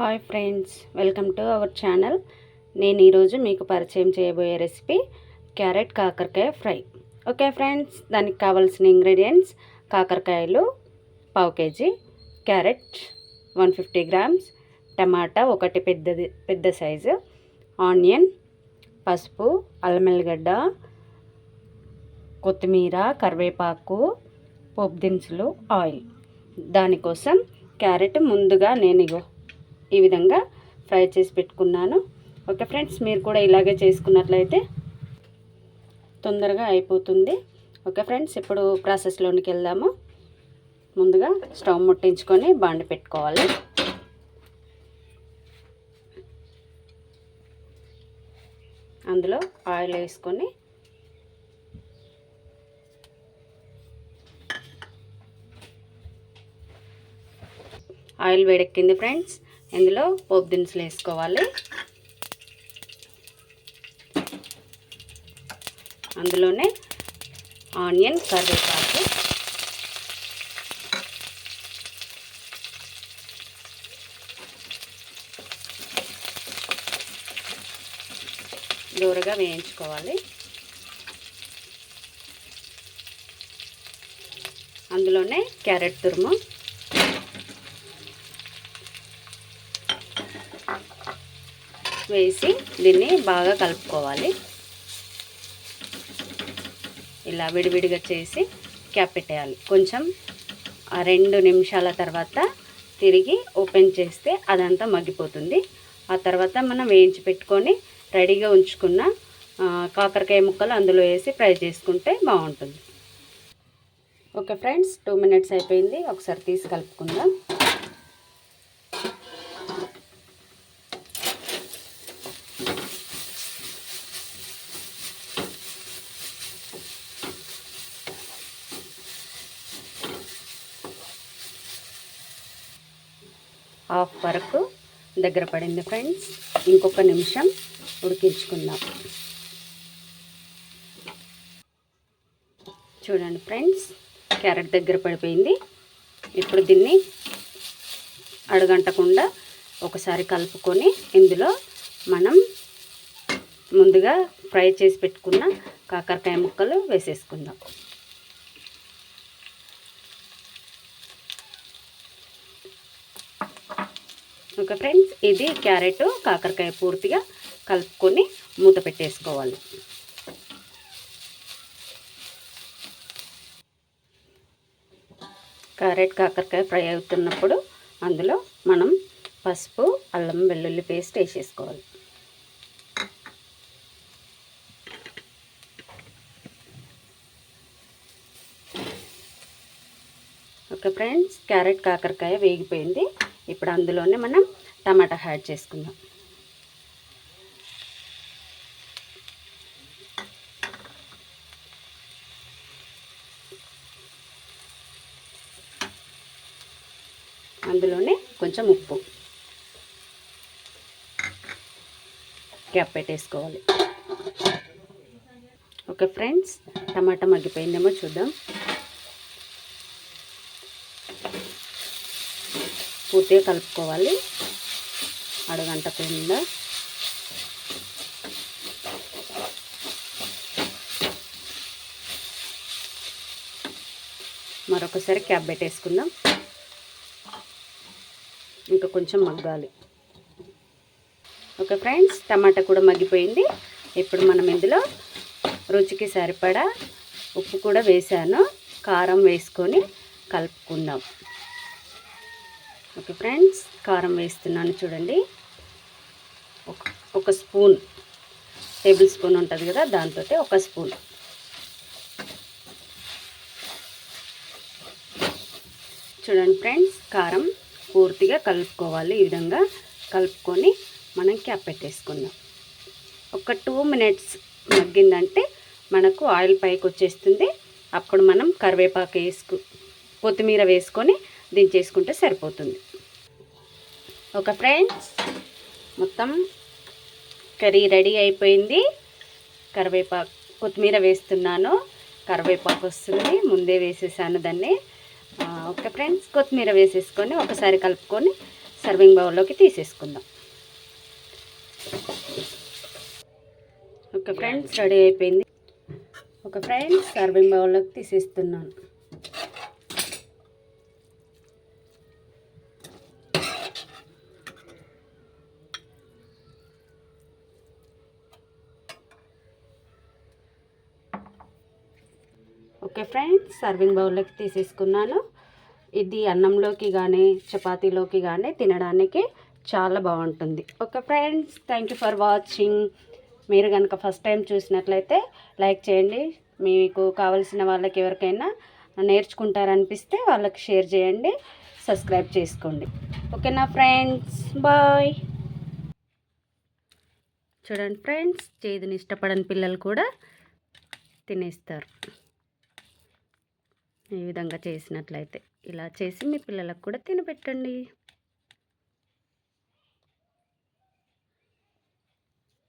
Hi friends welcome to our channel. నేను ఈరోజు మీకు పరిచయం చేయబోయే రెసిపీ క్యారెట్ కాకరకాయ ఫ్రై. ఓకే ఫ్రెండ్స్ దానికి కావాల్సిన ఇంగ్రీడియంట్స్ కాకరకాయలు పావు KG carrot one fifty grams టమాటా ఒకటి పెద్దది పెద్ద సైజు ఆనియన్ పసుపు అల్లం వెల్లిగడ్డ కొత్తిమీర కరివేపాకు పోపు దినుసులు ఆయిల్. దానికోసం క్యారెట్ ముందుగా నేను ఇగో ఈ విధంగా ఫ్రై చేసి పెట్టుకున్నాను. ఓకే ఫ్రెండ్స్ మీరు కూడా ఇలాగే చేసుకున్నట్లయితే తొందరగా అయిపోతుంది. ఓకే ఫ్రెండ్స్ ఇప్పుడు ప్రాసెస్లోనికి వెళ్దాము. ముందుగా స్టవ్ ముట్టించుకొని బాండి పెట్టుకోవాలి. అందులో ఆయిల్ వేసుకొని ఆయిల్ వేడెక్కింది ఫ్రెండ్స్. ఇందులో పోపు దినుసులు వేసుకోవాలి. అందులోనే ఆనియన్ కరివేపాకు. దూరగా వేయించుకోవాలి. అందులోనే క్యారెట్ తురుము. వేసి దీన్ని బాగా కలుపుకోవాలి. ఇలా విడివిడిగా చేసి క్యాప్ పెట్టేయాలి. కొంచెం రెండు నిమిషాల తర్వాత తిరిగి ఓపెన్ చేస్తే అదంతా మగ్గిపోతుంది. ఆ తర్వాత మనం వేయించి పెట్టుకొని రెడీగా ఉంచుకున్న కాకరకాయ ముక్కలు అందులో వేసి ఫ్రై చేసుకుంటే బాగుంటుంది. ఓకే ఫ్రెండ్స్ టూ మినిట్స్ అయిపోయింది. ఒకసారి తీసి కలుపుకుందాం. హాఫ్ వరకు దగ్గర పడింది ఫ్రెండ్స్. ఇంకొక నిమిషం ఉడికించుకుందాం. చూడండి ఫ్రెండ్స్ క్యారెట్ దగ్గర పడిపోయింది. ఇప్పుడు దీన్ని అడగంటకుండా ఒకసారి కలుపుకొని ఇందులో మనం ముందుగా ఫ్రై చేసి పెట్టుకున్న కాకరకాయ ముక్కలు వేసేసుకుందాం. ఓకే ఫ్రెండ్స్ ఇది క్యారెట్ కాకరకాయ పూర్తిగా కలుపుకొని మూత పెట్టేసుకోవాలి. క్యారెట్ కాకరకాయ ఫ్రై అవుతున్నప్పుడు అందులో మనం పసుపు అల్లం వెల్లుల్లి పేస్ట్ వేసేసుకోవాలి. ఓకే ఫ్రెండ్స్ క్యారెట్ కాకరకాయ వేగిపోయింది. ఇప్పుడు అందులోనే మనం టమాటా యాడ్ చేసుకుందాం. అందులోనే కొంచెం ఉప్పు. క్యాప్ పెట్టేసుకోవాలి. ఓకే ఫ్రెండ్స్ టమాటా మగ్గిపోయిందేమో చూద్దాం. పూర్తిగా కలుపుకోవాలి. అడగంటకుండా మరొకసారి క్యాప్ పెట్టేసుకుందాం. ఇంకా కొంచెం మగ్గాలి. ఓకే ఫ్రెండ్స్ టమాటా కూడా మగ్గిపోయింది. ఇప్పుడు మనం ఇందులో రుచికి సరిపడా ఉప్పు కూడా వేసాను కారం వేసుకొని కలుపుకుందాం. ఓకే ఫ్రెండ్స్ కారం వేస్తున్నాను చూడండి. ఒక ఒక స్పూన్ టేబుల్ స్పూన్ ఉంటుంది కదా దాంతో ఒక స్పూన్. చూడండి ఫ్రెండ్స్ కారం పూర్తిగా కలుపుకోవాలి ఈ విధంగా. కలుపుకొని మనం క్యాప్ పెట్టేసుకుందాం. ఒక టూ మినిట్స్ మగ్గిందంటే మనకు ఆయిల్ పైకి వచ్చేస్తుంది. అప్పుడు మనం కరివేపాకు వేసుకు కొత్తిమీర వేసుకొని దించేసుకుంటే సరిపోతుంది. ఒక ఫ్రెండ్స్ మొత్తం కర్రీ రెడీ అయిపోయింది. కరివేపాకు కొత్తిమీర వేస్తున్నాను. కరివేపాకు వస్తుంది. ముందే వేసేసాను దాన్ని. ఓకే ఫ్రెండ్స్ కొత్తిమీర వేసేసుకొని ఒకసారి కలుపుకొని సర్వింగ్ బౌల్లోకి తీసేసుకుందాం. ఓకే ఫ్రెండ్స్ రెడీ అయిపోయింది. ఒక ఫ్రెండ్స్ సర్వింగ్ బౌల్లోకి తీసేస్తున్నాను. ఓకే ఫ్రెండ్స్ సర్వింగ్ బౌల్లోకి తీసేసుకున్నాను. ఇది అన్నంలోకి కానీ చపాతీలోకి కానీ తినడానికి చాలా బాగుంటుంది. Okay friends thank you for watching మీరు కనుక ఫస్ట్ టైం చూసినట్లయితే లైక్ చేయండి. మీకు కావలసిన వాళ్ళకి ఎవరికైనా నేర్చుకుంటారనిపిస్తే వాళ్ళకి షేర్ చేయండి. సబ్స్క్రైబ్ చేసుకోండి. ఓకేనా ఫ్రెండ్స్ బాయ్ చూడండి ఫ్రెండ్స్ చేదుని ఇష్టపడని పిల్లలు కూడా తినేస్తారు. ఈ విధంగా చేసినట్లయితే. ఇలా చేసి మీ పిల్లలకు కూడా తినబెట్టండి